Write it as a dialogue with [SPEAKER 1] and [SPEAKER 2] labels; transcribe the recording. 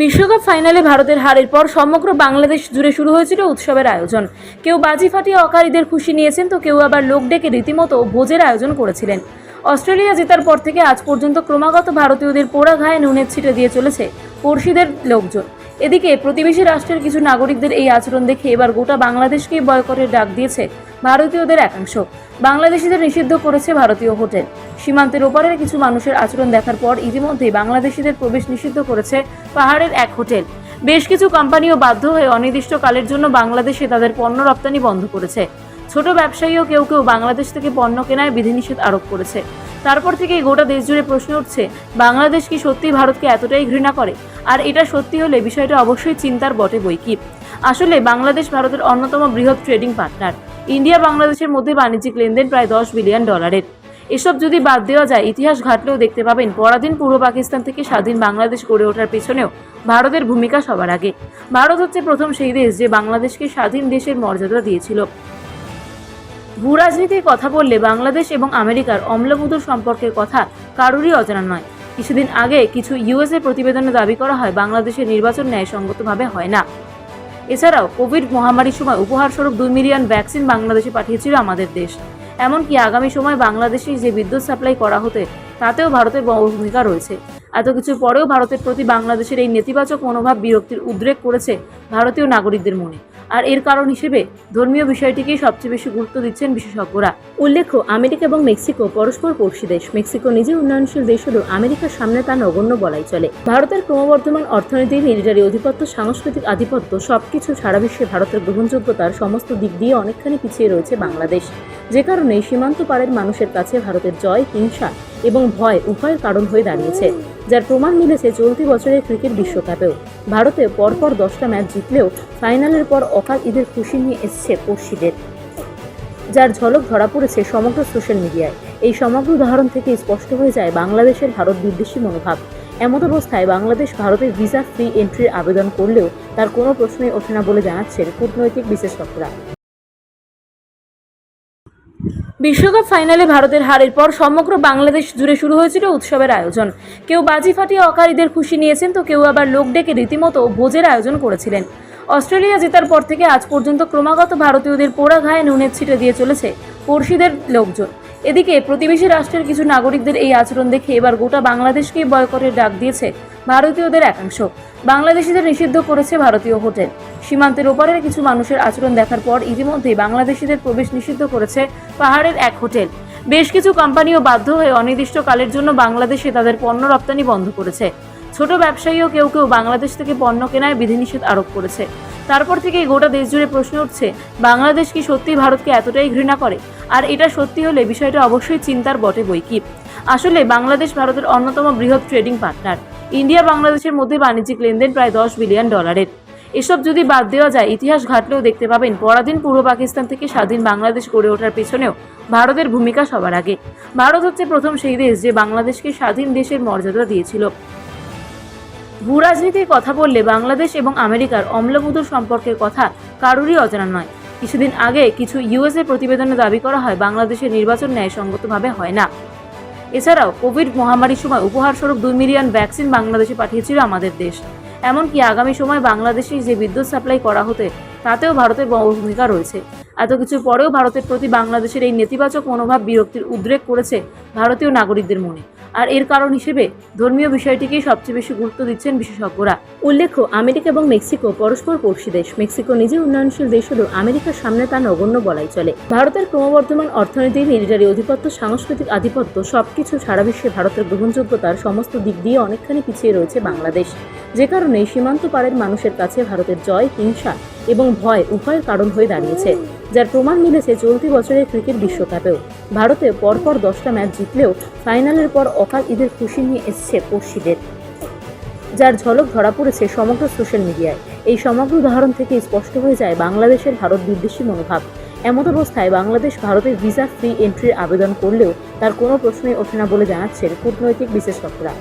[SPEAKER 1] বিশ্বকাপ ফাইনালে ভারতের হারের পর সমগ্র বাংলাদেশ জুড়ে শুরু হয়েছিল উৎসবের আয়োজন। কেউ বাজি ফাটিয়ে অকারীদের খুশি নিয়েছেন, তো কেউ আবার লোক ডেকে রীতিমতো ভোজের আয়োজন করেছিলেন। অস্ট্রেলিয়া জেতার পর থেকে আজ পর্যন্ত ক্রমাগত ভারতীয়দের পোড়া ঘায়ে নুনের ছিটে দিয়ে চলেছে পড়শিদের লোকজন। এদিকে প্রতিবেশী রাষ্ট্রের কিছু নাগরিকদের এই আচরণ দেখে এবার গোটা বাংলাদেশকেই বয়কটের ডাক দিয়েছে ভারতীয়দের একাংশ। বাংলাদেশিদের নিষিদ্ধ করেছে ভারতীয় হোটেল। সীমান্তের ওপারের কিছু মানুষের আচরণ দেখার পর ইতিমধ্যেই বাংলাদেশিদের প্রবেশ নিষিদ্ধ করেছে পাহাড়ের এক হোটেল। বেশ কিছু কোম্পানিও বাধ্য হয়ে অনির্দিষ্টকালের জন্য বাংলাদেশে তাদের পণ্য রপ্তানি বন্ধ করেছে। ছোট ব্যবসায়ীও কেউ কেউ বাংলাদেশ থেকে পণ্য কেনায় বিধিনিষেধ আরোপ করেছে। তারপর থেকেই গোটা দেশ জুড়ে প্রশ্ন উঠছে, বাংলাদেশ কি সত্যি ভারতকে এতটাই ঘৃণা করে? আর এটা সত্যি হলে বিষয়টা অবশ্যই চিন্তার বটে বই কি আসলে বাংলাদেশ ভারতের অন্যতম বৃহৎ ট্রেডিং পার্টনার ইন্ডিয়া বাংলাদেশের মধ্যে বাণিজ্যিক লেনদেন প্রায় দশ বিলিয়ন ডলারের। এসব যদি বাদ দেওয়া যায়, ইতিহাস ঘাটলেও দেখতে পাবেন পরাধীন পূর্ব পাকিস্তান থেকে স্বাধীন বাংলাদেশ গড়ে ওঠার পেছনেও ভারতের ভূমিকা সবার আগে। ভারত হচ্ছে প্রথম সেই দেশ যে বাংলাদেশকে স্বাধীন দেশের মর্যাদা দিয়েছিল। ভূ রাজনীতির কথা বললে বাংলাদেশ এবং আমেরিকার অম্লমধুর সম্পর্কের কথা কারোরই অজানা নয়। কিছুদিন আগে কিছু ইউএসএ প্রতিবেদনে দাবি করা হয়, বাংলাদেশের নির্বাচন ন্যায়সঙ্গতভাবে হয় না। এছাড়াও কোভিড মহামারীর সময় উপহারস্বরূপ দুই মিলিয়ন ভ্যাকসিন বাংলাদেশে পাঠিয়েছিল আমাদের দেশ। এমনকি আগামী সময় বাংলাদেশে যে বিদ্যুৎ সাপ্লাই করা হতে, তাতেও ভারতের বড় ভূমিকা রয়েছে। এত কিছু পরেও ভারতের প্রতি বাংলাদেশের এই নেতিবাচক মনোভাব বিরক্তির উদ্রেক করেছে ভারতীয় নাগরিকদের মনে। আর এর কারণ হিসেবে ধর্মীয় বিষয়টিকেই সবচেয়ে বেশি গুরুত্ব দিচ্ছেন বিশেষজ্ঞরা। উল্লেখ্য, আমেরিকা এবং মেক্সিকো পরস্পর পড়শি দেশ। মেক্সিকো নিজে উন্নয়নশীল দেশ হলেও আমেরিকার সামনে তা নগণ্য বলাই চলে। ভারতের ক্রমবর্ধমান অর্থনীতি মিলিটারি আধিপত্য, সাংস্কৃতিক আধিপত্য সবকিছু সারা বিশ্বে ভারতের গ্রহণযোগ্যতার সমস্ত দিক দিয়ে অনেকখানি পিছিয়ে রয়েছে বাংলাদেশ। যে কারণে সীমান্ত পারের মানুষের কাছে ভারতের জয়, হিংসা এবং ভয় উভয়ের কারণ হয়ে দাঁড়িয়েছে, যার প্রমাণ মিলেছে চলতি বছরের ক্রিকেট বিশ্বকাপেও। ভারতে পরপর দশটা ম্যাচ জিতলেও ফাইনালের পর অকাল ঈদের খুশি নিয়ে এসছে পড়শিদের। যার ঝলক ধরা পড়েছে সমগ্র সোশ্যাল মিডিয়ায়। এই সমগ্র উদাহরণ থেকে স্পষ্ট হয়ে যায় বাংলাদেশের ভারত বিদ্বেষী মনোভাব। এমত অবস্থায় বাংলাদেশ ভারতের ভিসা ফ্রি এন্ট্রির আবেদন করলেও তার কোনো প্রশ্নই ওঠে না বলে জানাচ্ছেন কূটনৈতিক বিশেষজ্ঞরা বিশ্বকাপ ফাইনালে ভারতের হারের পর সমগ্র বাংলাদেশ জুড়ে শুরু হয়েছিল উৎসবের আয়োজন। কেউ বাজি ফাটিয়ে অকারীদের খুশি নিয়েছেন তো কেউ আবার লোক ডেকে রীতিমতো ভোজের আয়োজন করেছিলেন। অস্ট্রেলিয়া জেতার পর থেকে আজ পর্যন্ত ক্রমাগত ভারতীয়দের পোড়া ঘায়ে নুনের ছিটে দিয়ে চলেছে পড়শিদের লোকজন। এদিকে প্রতিবেশী রাষ্ট্রের কিছু নাগরিকদের এই আচরণ দেখে এবার গোটা বাংলাদেশকেই বয়কটের ডাক দিয়েছে ভারতীয়দের একাংশ বাংলাদেশিদের নিষিদ্ধ করেছে ভারতীয় হোটেল। সীমান্তের ওপারের কিছু মানুষের আচরণ দেখার পর ইতিমধ্যেই বাংলাদেশিদের প্রবেশ নিষিদ্ধ করেছে পাহাড়ের এক হোটেল। বেশ কিছু কোম্পানিও বাধ্য হয়ে অনির্দিষ্টকালের জন্য বাংলাদেশে তাদের পণ্য রপ্তানি বন্ধ করেছে। ছোট ব্যবসায়ীও কেউ কেউ বাংলাদেশ থেকে পণ্য কেনায় বিধিনিষেধ আরোপ করেছে। তারপর থেকেই গোটা দেশ জুড়ে প্রশ্ন উঠছে, বাংলাদেশ কি সত্যি ভারতকে এতটাই ঘৃণা করে? আর এটা সত্যি হলে বিষয়টা অবশ্যই চিন্তার বটে বই কি আসলে বাংলাদেশ ভারতের অন্যতম বৃহৎ ট্রেডিং পার্টনার। ইন্ডিয়া বাংলাদেশের মধ্যে বাণিজ্যিক লেনদেন প্রায় দশ বিলিয়ন ডলারের। এসব যদি বাদ দেওয়া যায়, ইতিহাস ঘাটলেও দেখতে পাবেন পরাধীন পূর্ব পাকিস্তান থেকে স্বাধীন বাংলাদেশ গড়ে ওঠার পেছনেও ভারতের ভূমিকা সবার আগে। ভারত হচ্ছে প্রথম সেই দেশ যে বাংলাদেশকে স্বাধীন দেশের মর্যাদা দিয়েছিল। ভূ রাজনীতির কথা বললে বাংলাদেশ এবং আমেরিকার অম্লমধুর সম্পর্কের কথা কারোরই অজানা নয়। কিছুদিন আগে কিছু ইউএসএ প্রতিবেদনে দাবি করা হয়, বাংলাদেশের নির্বাচন ন্যায়সঙ্গতভাবে হয় না। এছাড়াও কোভিড মহামারীর সময় উপহারস্বরূপ দুই মিলিয়ন ভ্যাকসিন বাংলাদেশে পাঠিয়েছিল আমাদের দেশ। এমনকি আগামী সময় বাংলাদেশে যে বিদ্যুৎ সাপ্লাই করা হতে, তাতেও ভারতের ভূমিকা রয়েছে। এত কিছুর পরেও ভারতের প্রতি বাংলাদেশের এই নেতিবাচক মনোভাব বিরক্তির উদ্রেক করেছে ভারতীয় নাগরিকদের মনে। আর এর কারণ হিসেবে ধর্মীয় বিষয়টিকেই সবচেয়ে বেশি গুরুত্ব দিচ্ছেন বিশেষজ্ঞরা। উল্লেখ্য, আমেরিকা এবং মেক্সিকো পরস্পর পড়শি দেশ। মেক্সিকো নিজে উন্নয়নশীল দেশ হলেও আমেরিকার সামনে তা নগণ্য বলাই চলে। ভারতের ক্রমবর্ধমান অর্থনীতি মিলিটারি আধিপত্য, সাংস্কৃতিক আধিপত্য সবকিছু সারা বিশ্বে ভারতের গ্রহণযোগ্যতার সমস্ত দিক দিয়ে অনেকখানি পিছিয়ে রয়েছে বাংলাদেশ। যে কারণে সীমান্ত পারের মানুষের কাছে ভারতের জয়, হিংসা এবং ভয় উভয়ের কারণ হয়ে দাঁড়িয়েছে। যার প্রমাণ মিলেছে চলতি বছরের ক্রিকেট বিশ্বকাপেও। ভারতে পরপর দশটা ম্যাচ জিতলেও ফাইনালের পর অকাল ঈদের খুশি নিয়ে এসছে পড়শিদের। যার ঝলক ধরা পড়েছে সমগ্র সোশ্যাল মিডিয়ায়। এই সমগ্র উদাহরণ থেকে স্পষ্ট হয়ে যায় বাংলাদেশের ভারত বিদ্বেষী মনোভাব। এমত অবস্থায় বাংলাদেশ ভারতের ভিসা ফ্রি এন্ট্রির আবেদন করলেও তার কোনো প্রশ্নই ওঠে না বলে জানাচ্ছেন কূটনৈতিক বিশেষজ্ঞরা